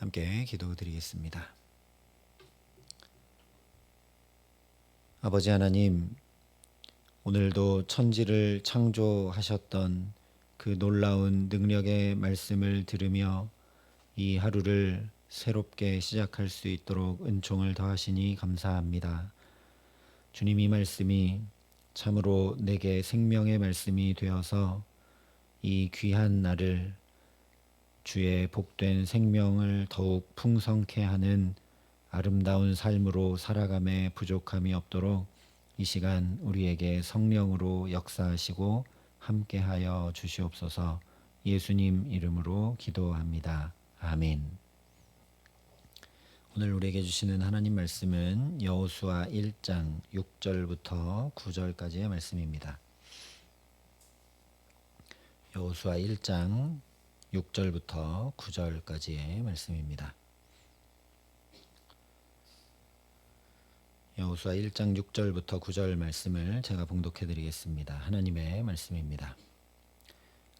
함께 기도드리겠습니다. 아버지 하나님, 오늘도 천지를 창조하셨던 그 놀라운 능력의 말씀을 들으며 이 하루를 새롭게 시작할 수 있도록 은총을 더하시니 감사합니다. 주님 이 말씀이 참으로 내게 생명의 말씀이 되어서 이 귀한 날을 주의 복된 생명을 더욱 풍성케 하는 아름다운 삶으로 살아감에 부족함이 없도록 이 시간 우리에게 성령으로 역사하시고 함께하여 주시옵소서 예수님 이름으로 기도합니다. 아멘. 오늘 우리에게 주시는 하나님 말씀은 여호수아 1장 6절부터 9절까지의 말씀입니다. 여호수아 1장 6절부터 9절까지의 말씀입니다. 여호수아 1장 6절부터 9절 말씀을 제가 봉독해 드리겠습니다. 하나님의 말씀입니다.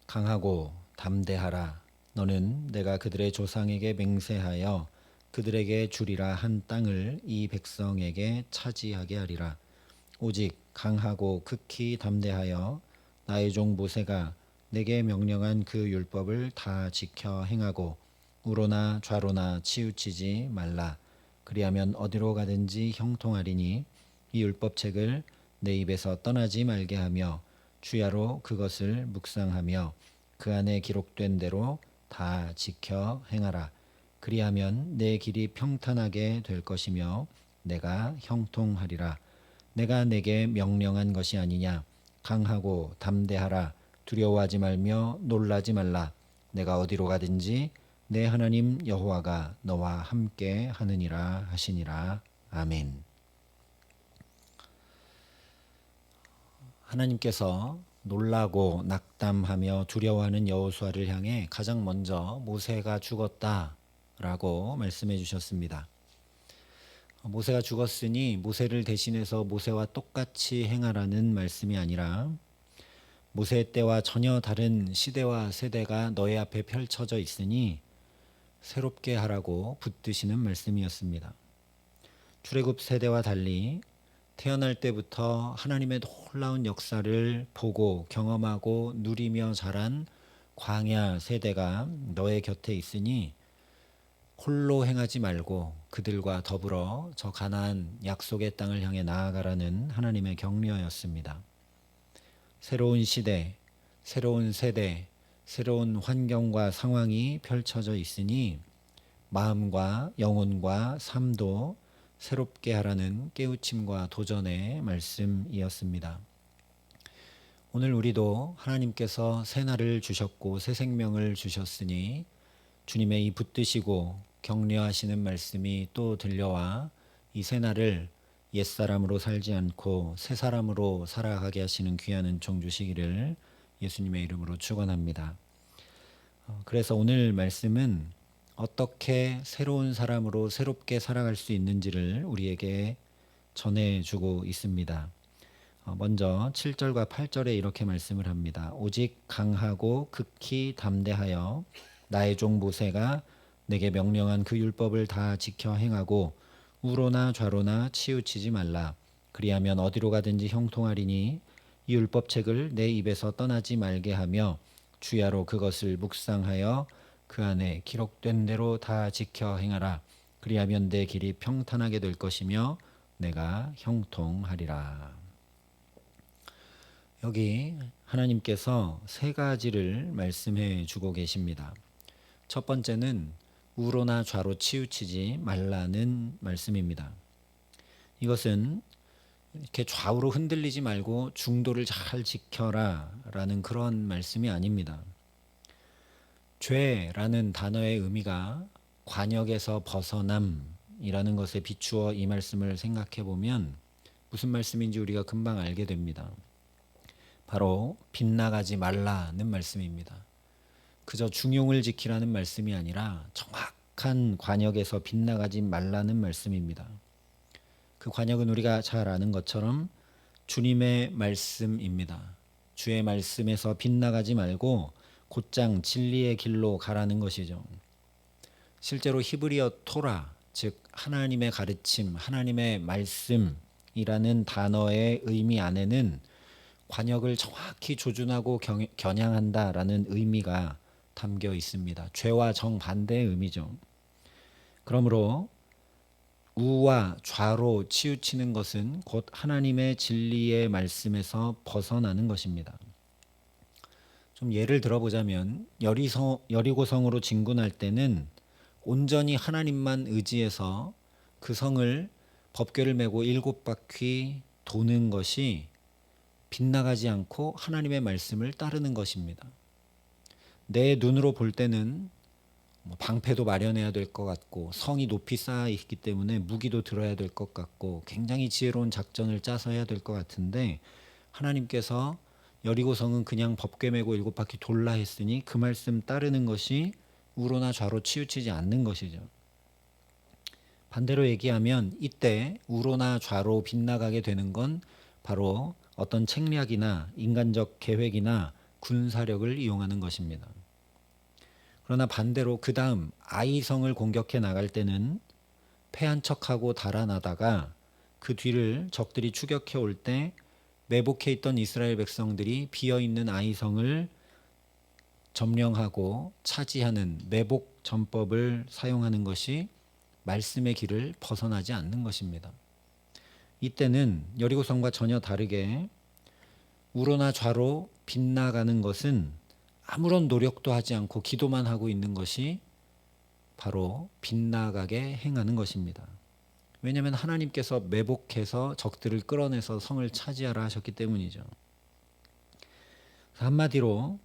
강하고 담대하라 너는 내가 그들의 조상에게 맹세하여 그들에게 주리라 한 땅을 이 백성에게 차지하게 하리라 오직 강하고 극히 담대하여 나의 종 모세가 내게 명령한 그 율법을 다 지켜 행하고 우로나 좌로나 치우치지 말라. 그리하면 어디로 가든지 형통하리니 이 율법책을 내 입에서 떠나지 말게 하며 주야로 그것을 묵상하며 그 안에 기록된 대로 다 지켜 행하라. 그리하면 내 길이 평탄하게 될 것이며 내가 형통하리라. 내가 내게 명령한 것이 아니냐. 강하고 담대하라 두려워하지 말며 놀라지 말라 내가 어디로 가든지 내 하나님 여호와가 너와 함께 하느니라 하시니라 아멘. 하나님께서 놀라고 낙담하며 두려워하는 여호수아를 향해 가장 먼저 모세가 죽었다라고 말씀해 주셨습니다. 모세가 죽었으니 모세를 대신해서 모세와 똑같이 행하라는 말씀이 아니라 모세 때와 전혀 다른 시대와 세대가 너의 앞에 펼쳐져 있으니 새롭게 하라고 붙드시는 말씀이었습니다. 출애굽 세대와 달리 태어날 때부터 하나님의 놀라운 역사를 보고 경험하고 누리며 자란 광야 세대가 너의 곁에 있으니 홀로 행하지 말고 그들과 더불어 저 가나안 약속의 땅을 향해 나아가라는 하나님의 격려였습니다. 새로운 시대, 새로운 세대, 새로운 환경과 상황이 펼쳐져 있으니 마음과 영혼과 삶도 새롭게 하라는 깨우침과 도전의 말씀이었습니다. 오늘 우리도 하나님께서 새 날을 주셨고 새 생명을 주셨으니 주님의 이 붙드시고 격려하시는 말씀이 또 들려와 이 새 날을 옛사람으로 살지 않고 새 사람으로 살아가게 하시는 귀한 은총 주시기를 예수님의 이름으로 축원합니다. 어, 그래서 오늘 말씀은 어떻게 새로운 사람으로 새롭게 살아갈 수 있는지를 우리에게 전해주고 있습니다. 어, 먼저 7절과 8절에 이렇게 말씀을 합니다. 오직 강하고 극히 담대하여 나의 종 모세가 내게 명령한 그 율법을 다 지켜 행하고 우로나 좌로나 치우치지 말라. 그리하면 어디로 가든지 형통하리니 이 율법책을 내 입에서 떠나지 말게 하며 주야로 그것을 묵상하여 그 안에 기록된 대로 다 지켜 행하라. 그리하면 내 길이 평탄하게 될 것이며 내가 형통하리라. 여기 하나님께서 세 가지를 말씀해 주고 계십니다. 첫 번째는 우로나 좌로 치우치지 말라는 말씀입니다. 이것은 이렇게 좌우로 흔들리지 말고 중도를 잘 지켜라 라는 그런 말씀이 아닙니다. 죄라는 단어의 의미가 관역에서 벗어남이라는 것에 비추어 이 말씀을 생각해 보면 무슨 말씀인지 우리가 금방 알게 됩니다. 바로 빗나가지 말라는 말씀입니다. 그저 중용을 지키라는 말씀이 아니라 정확한 관역에서 빗나가지 말라는 말씀입니다. 그 관역은 우리가 잘 아는 것처럼 주님의 말씀입니다. 주의 말씀에서 빗나가지 말고 곧장 진리의 길로 가라는 것이죠. 실제로 히브리어 토라, 즉 하나님의 가르침, 하나님의 말씀이라는 단어의 의미 안에는 관역을 정확히 조준하고 경, 겨냥한다라는 의미가 담겨 있습니다. 죄와 정반대의 의미죠. 그러므로 우와 좌로 치우치는 것은 곧 하나님의 진리의 말씀에서 벗어나는 것입니다. 좀 예를 들어보자면 여리성, 여리고성으로 진군할 때는 온전히 하나님만 의지해서 그 성을 법궤를 메고 일곱 바퀴 도는 것이 빗나가지 않고 하나님의 말씀을 따르는 것입니다. 내 눈으로 볼 때는 뭐 방패도 마련해야 될 것 같고 성이 높이 쌓여 있기 때문에 무기도 들어야 될 것 같고 굉장히 지혜로운 작전을 짜서 해야 될 것 같은데 하나님께서 여리고성은 그냥 법궤 메고 일곱 바퀴 돌라 했으니 그 말씀 따르는 것이 우로나 좌로 치우치지 않는 것이죠. 반대로 얘기하면 이때 우로나 좌로 빗나가게 되는 건 바로 어떤 책략이나 인간적 계획이나 군사력을 이용하는 것입니다. 그러나 반대로 그 다음 아이성을 공격해 나갈 때는 패한 척하고 달아나다가 그 뒤를 적들이 추격해 올 때 매복해 있던 이스라엘 백성들이 비어 있는 아이성을 점령하고 차지하는 매복 전법을 사용하는 것이 말씀의 길을 벗어나지 않는 것입니다. 이때는 여리고성과 전혀 다르게 우로나 좌로 빗나가는 것은 아무런 노력도 하지 않고 기도만 하고 있는 것이 바로 빗나가게 행하는 것입니다. 왜냐하면 하나님께서 매복해서 적들을 끌어내서 성을 차지하라 하셨기 때문이죠. 한마디로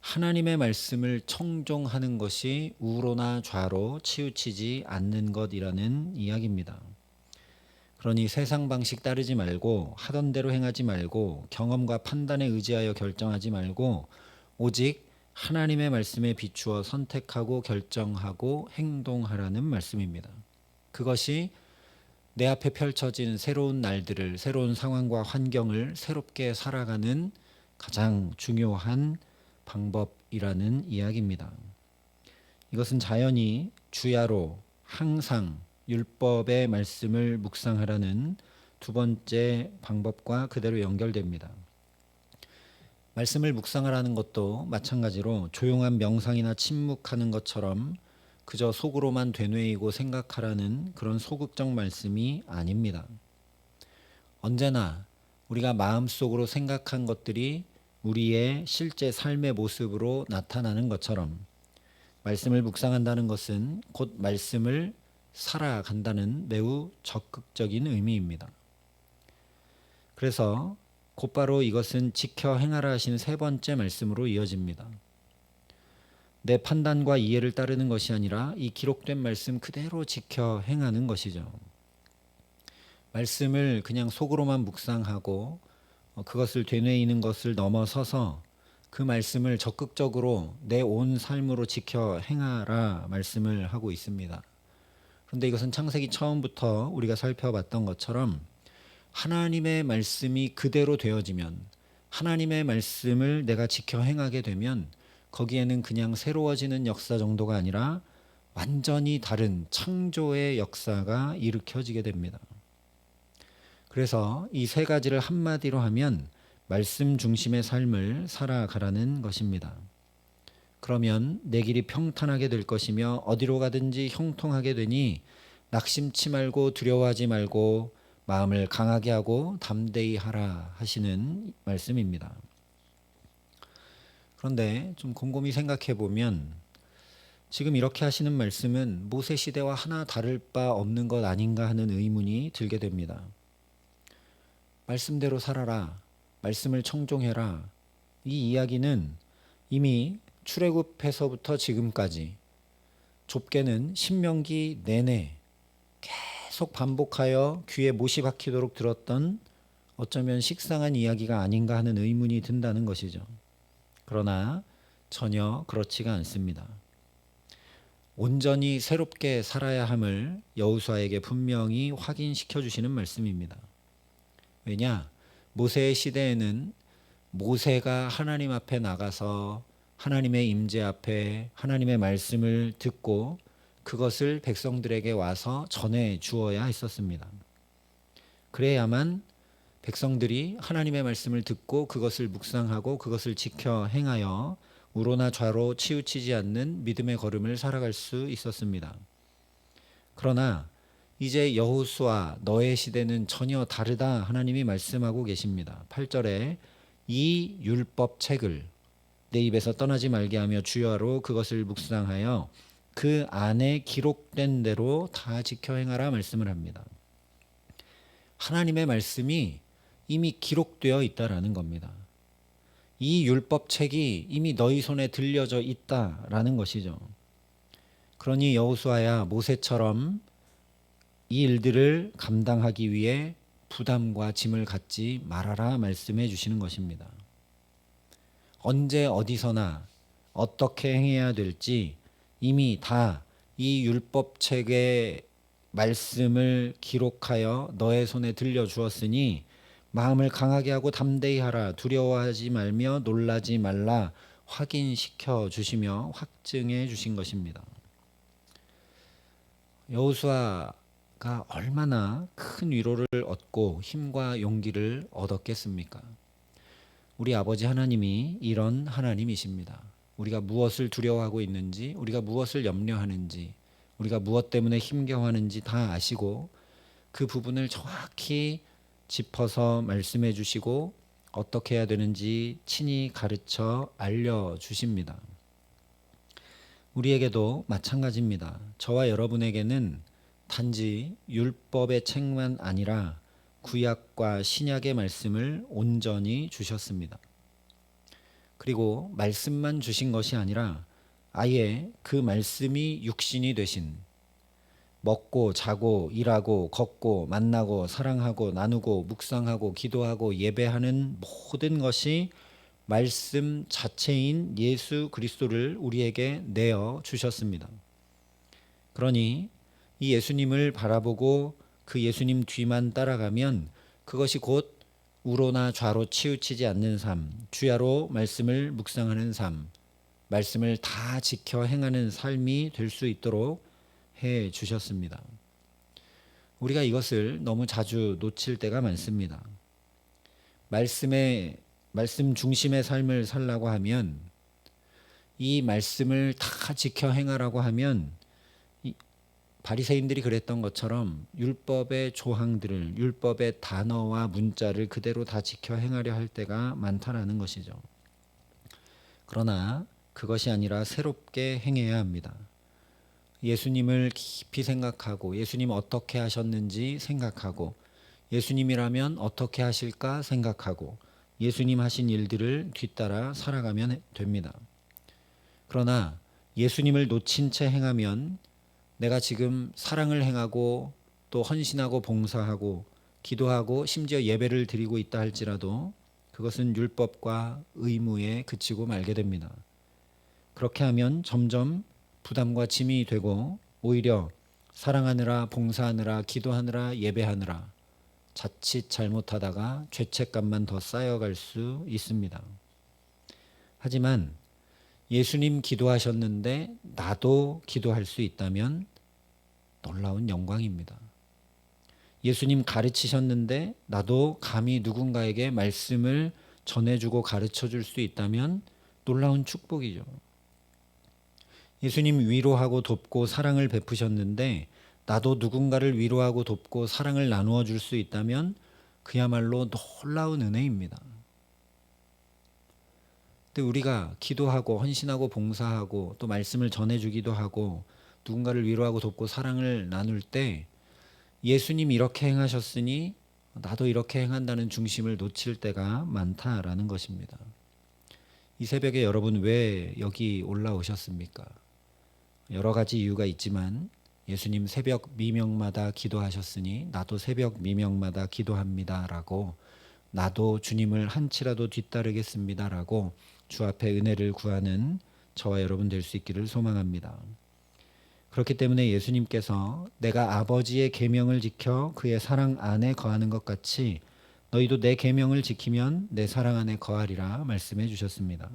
하나님의 말씀을 청종하는 것이 우로나 좌로 치우치지 않는 것이라는 이야기입니다. 그러니 세상 방식 따르지 말고 하던 대로 행하지 말고 경험과 판단에 의지하여 결정하지 말고 오직 하나님의 말씀에 비추어 선택하고 결정하고 행동하라는 말씀입니다. 그것이 내 앞에 펼쳐진 새로운 날들을 새로운 상황과 환경을 새롭게 살아가는 가장 중요한 방법이라는 이야기입니다. 이것은 자연히 주야로 항상 율법의 말씀을 묵상하라는 두 번째 방법과 그대로 연결됩니다. 말씀을 묵상하라는 것도 마찬가지로 조용한 명상이나 침묵하는 것처럼 그저 속으로만 되뇌이고 생각하라는 그런 소극적 말씀이 아닙니다. 언제나 우리가 마음속으로 생각한 것들이 우리의 실제 삶의 모습으로 나타나는 것처럼 말씀을 묵상한다는 것은 곧 말씀을 살아간다는 매우 적극적인 의미입니다. 그래서 곧바로 이것은 지켜 행하라 하신 세 번째 말씀으로 이어집니다. 내 판단과 이해를 따르는 것이 아니라 이 기록된 말씀 그대로 지켜 행하는 것이죠. 말씀을 그냥 속으로만 묵상하고 어, 그것을 되뇌이는 것을 넘어서서 그 말씀을 적극적으로 내 온 삶으로 지켜 행하라 말씀을 하고 있습니다. 그런데 이것은 창세기 처음부터 우리가 살펴봤던 것처럼 하나님의 말씀이 그대로 되어지면 하나님의 말씀을 내가 지켜 행하게 되면 거기에는 그냥 새로워지는 역사 정도가 아니라 완전히 다른 창조의 역사가 일으켜지게 됩니다. 그래서 이 세 가지를 한마디로 하면 말씀 중심의 삶을 살아가라는 것입니다. 그러면 내 길이 평탄하게 될 것이며 어디로 가든지 형통하게 되니 낙심치 말고 두려워하지 말고 마음을 강하게 하고 담대히 하라 하시는 말씀입니다. 그런데 좀 곰곰이 생각해 보면 지금 이렇게 하시는 말씀은 모세 시대와 하나 다를 바 없는 것 아닌가 하는 의문이 들게 됩니다. 말씀대로 살아라. 말씀을 청종해라. 이 이야기는 이미 출애굽해서부터 지금까지 좁게는 신명기 내내 계속 반복하여 귀에 못이 박히도록 들었던 어쩌면 식상한 이야기가 아닌가 하는 의문이 든다는 것이죠. 그러나 전혀 그렇지가 않습니다. 온전히 새롭게 살아야 함을 여우수아에게 분명히 확인시켜 주시는 말씀입니다. 왜냐? 모세의 시대에는 모세가 하나님 앞에 나가서 하나님의 임재 앞에 하나님의 말씀을 듣고 그것을 백성들에게 와서 전해 주어야 했었습니다. 그래야만 백성들이 하나님의 말씀을 듣고 그것을 묵상하고 그것을 지켜 행하여 우로나 좌로 치우치지 않는 믿음의 걸음을 살아갈 수 있었습니다. 그러나 이제 여호수아 너의 시대는 전혀 다르다 하나님이 말씀하고 계십니다. 8절에 이 율법 책을 내 입에서 떠나지 말게 하며 주여로 그것을 묵상하여 그 안에 기록된 대로 다 지켜 행하라 말씀을 합니다. 하나님의 말씀이 이미 기록되어 있다라는 겁니다. 이 율법 책이 이미 너희 손에 들려져 있다라는 것이죠. 그러니 여호수아야 모세처럼 이 일들을 감당하기 위해 부담과 짐을 갖지 말아라 말씀해 주시는 것입니다. 언제 어디서나 어떻게 행해야 될지 이미 다 이 율법 책의 말씀을 기록하여 너의 손에 들려 주었으니 마음을 강하게 하고 담대히 하라 두려워하지 말며 놀라지 말라 확인시켜 주시며 확증해 주신 것입니다. 여호수아가 얼마나 큰 위로를 얻고 힘과 용기를 얻었겠습니까? 우리 아버지 하나님이 이런 하나님이십니다. 우리가 무엇을 두려워하고 있는지, 우리가 무엇을 염려하는지, 우리가 무엇 때문에 힘겨워하는지 다 아시고 그 부분을 정확히 짚어서 말씀해 주시고 어떻게 해야 되는지 친히 가르쳐 알려 주십니다. 우리에게도 마찬가지입니다. 저와 여러분에게는 단지 율법의 책만 아니라 구약과 신약의 말씀을 온전히 주셨습니다. 그리고 말씀만 주신 것이 아니라 아예 그 말씀이 육신이 되신 먹고 자고 일하고 걷고 만나고 사랑하고 나누고 묵상하고 기도하고 예배하는 모든 것이 말씀 자체인 예수 그리스도를 우리에게 내어 주셨습니다. 그러니 이 예수님을 바라보고 그 예수님 뒤만 따라가면 그것이 곧 우로나 좌로 치우치지 않는 삶, 주야로 말씀을 묵상하는 삶, 말씀을 다 지켜 행하는 삶이 될 수 있도록 해 주셨습니다. 우리가 이것을 너무 자주 놓칠 때가 많습니다. 말씀의 말씀 중심의 삶을 살라고 하면 이 말씀을 다 지켜 행하라고 하면 바리새인들이 그랬던 것처럼 율법의 조항들을 율법의 단어와 문자를 그대로 다 지켜 행하려 할 때가 많다라는 것이죠. 그러나 그것이 아니라 새롭게 행해야 합니다. 예수님을 깊이 생각하고 예수님 어떻게 하셨는지 생각하고 예수님이라면 어떻게 하실까 생각하고 예수님 하신 일들을 뒤따라 살아가면 됩니다. 그러나 예수님을 놓친 채 행하면 내가 지금 사랑을 행하고 또 헌신하고 봉사하고 기도하고 심지어 예배를 드리고 있다 할지라도 그것은 율법과 의무에 그치고 말게 됩니다. 그렇게 하면 점점 부담과 짐이 되고 오히려 사랑하느라 봉사하느라 기도하느라 예배하느라 자칫 잘못하다가 죄책감만 더 쌓여갈 수 있습니다. 하지만 예수님 기도하셨는데 나도 기도할 수 있다면 놀라운 영광입니다. 예수님 가르치셨는데 나도 감히 누군가에게 말씀을 전해주고 가르쳐 줄 수 있다면 놀라운 축복이죠. 예수님 위로하고 돕고 사랑을 베푸셨는데 나도 누군가를 위로하고 돕고 사랑을 나누어 줄 수 있다면 그야말로 놀라운 은혜입니다. 근데 우리가 기도하고 헌신하고 봉사하고 또 말씀을 전해주기도 하고 누군가를 위로하고 돕고 사랑을 나눌 때 예수님 이렇게 행하셨으니 나도 이렇게 행한다는 중심을 놓칠 때가 많다라는 것입니다. 이 새벽에 여러분 왜 여기 올라오셨습니까? 여러 가지 이유가 있지만 예수님 새벽 미명마다 기도하셨으니 나도 새벽 미명마다 기도합니다라고 나도 주님을 한치라도 뒤따르겠습니다라고 주 앞에 은혜를 구하는 저와 여러분 될 수 있기를 소망합니다. 그렇기 때문에 예수님께서 내가 아버지의 계명을 지켜 그의 사랑 안에 거하는 것 같이 너희도 내 계명을 지키면 내 사랑 안에 거하리라 말씀해 주셨습니다.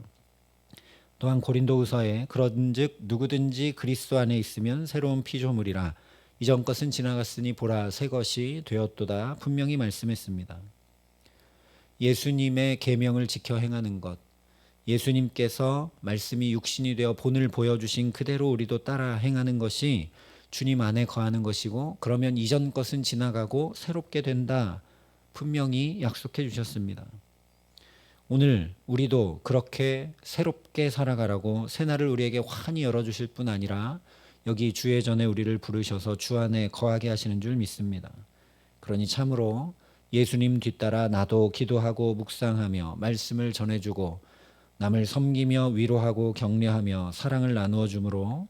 또한 고린도후서에 그런즉 누구든지 그리스도 안에 있으면 새로운 피조물이라 이전 것은 지나갔으니 보라 새 것이 되었도다 분명히 말씀했습니다. 예수님의 계명을 지켜 행하는 것 예수님께서 말씀이 육신이 되어 본을 보여주신 그대로 우리도 따라 행하는 것이 주님 안에 거하는 것이고 그러면 이전 것은 지나가고 새롭게 된다 분명히 약속해 주셨습니다. 오늘 우리도 그렇게 새롭게 살아가라고 새날을 우리에게 환히 열어주실 뿐 아니라 여기 주의 전에 우리를 부르셔서 주 안에 거하게 하시는 줄 믿습니다. 그러니 참으로 예수님 뒤따라 나도 기도하고 묵상하며 말씀을 전해주고 남을 섬기며 위로하고 격려하며 사랑을 나누어 주므로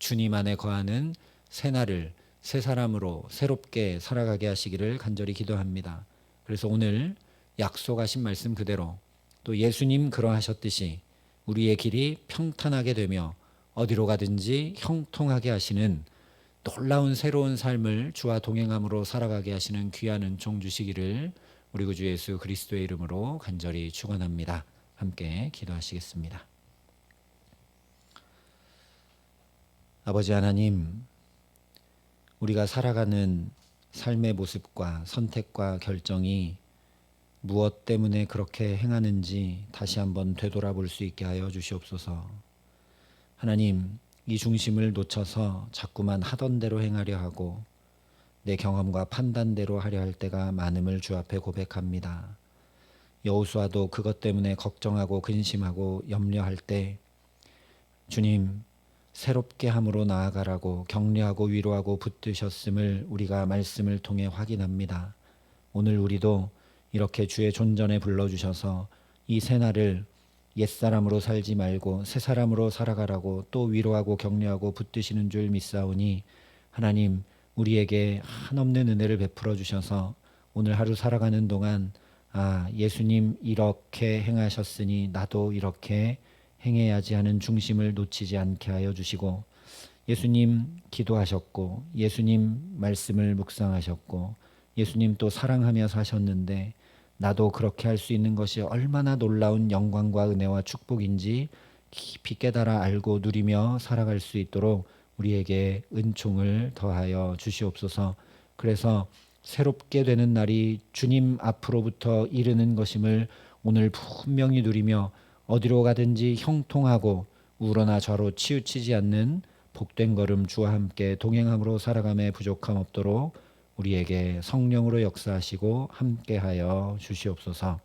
주님 안에 거하는 새날을 새 사람으로 새롭게 살아가게 하시기를 간절히 기도합니다. 그래서 오늘 약속하신 말씀 그대로 또 예수님 그러하셨듯이 우리의 길이 평탄하게 되며 어디로 가든지 형통하게 하시는 놀라운 새로운 삶을 주와 동행함으로 살아가게 하시는 귀한 은총 주시기를 우리 구주 예수 그리스도의 이름으로 간절히 축원합니다. 함께 기도하시겠습니다. 아버지 하나님, 우리가 살아가는 삶의 모습과 선택과 결정이 무엇 때문에 그렇게 행하는지 다시 한번 되돌아볼 수 있게 하여 주시옵소서. 하나님, 이 중심을 놓쳐서 자꾸만 하던 대로 행하려 하고 내 경험과 판단대로 하려 할 때가 많음을 주 앞에 고백합니다. 여호수아도 그것 때문에 걱정하고 근심하고 염려할 때 주님 새롭게 함으로 나아가라고 격려하고 위로하고 붙드셨음을 우리가 말씀을 통해 확인합니다. 오늘 우리도 이렇게 주의 존전에 불러주셔서 이 새날을 옛사람으로 살지 말고 새사람으로 살아가라고 또 위로하고 격려하고 붙드시는 줄 믿사오니 하나님 우리에게 한없는 은혜를 베풀어 주셔서 오늘 하루 살아가는 동안 아 예수님 이렇게 행하셨으니 나도 이렇게 행해야지 하는 중심을 놓치지 않게 하여 주시고 예수님 기도하셨고 예수님 말씀을 묵상하셨고 예수님 또 사랑하며 사셨는데 나도 그렇게 할 수 있는 것이 얼마나 놀라운 영광과 은혜와 축복인지 깊이 깨달아 알고 누리며 살아갈 수 있도록 우리에게 은총을 더하여 주시옵소서. 그래서 새롭게 되는 날이 주님 앞으로부터 이르는 것임을 오늘 분명히 누리며 어디로 가든지 형통하고 우러나 좌로 치우치지 않는 복된 걸음 주와 함께 동행함으로 살아감에 부족함 없도록 우리에게 성령으로 역사하시고 함께하여 주시옵소서.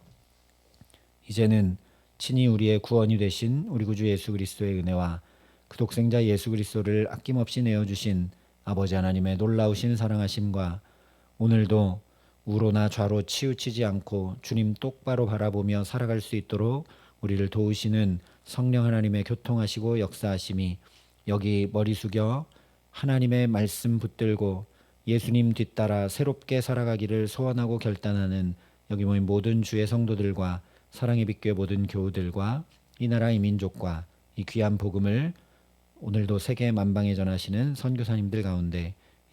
이제는 친히 우리의 구원이 되신 우리 구주 예수 그리스도의 은혜와 그 독생자 예수 그리스도를 아낌없이 내어 주신 아버지 하나님의 놀라우신 사랑하심과 오늘도 우로나 좌로 치우치지 않고 주님 똑바로 바라보며 살아갈 수 있도록 우리를 도우시는 성령 하나님의 교통하시고 역사하심이 여기 머리 숙여 하나님의 말씀 붙들고 예수님 뒤따라 새롭게 살아가기를 소원하고 결단하는 여기 모인 모든 주의 성도들과 사랑의 빛교회 모든 교우들과 이 나라 이 민족과 이 귀한 복음을 오늘도 세계 만방에 전하시는 선교사님들 가운데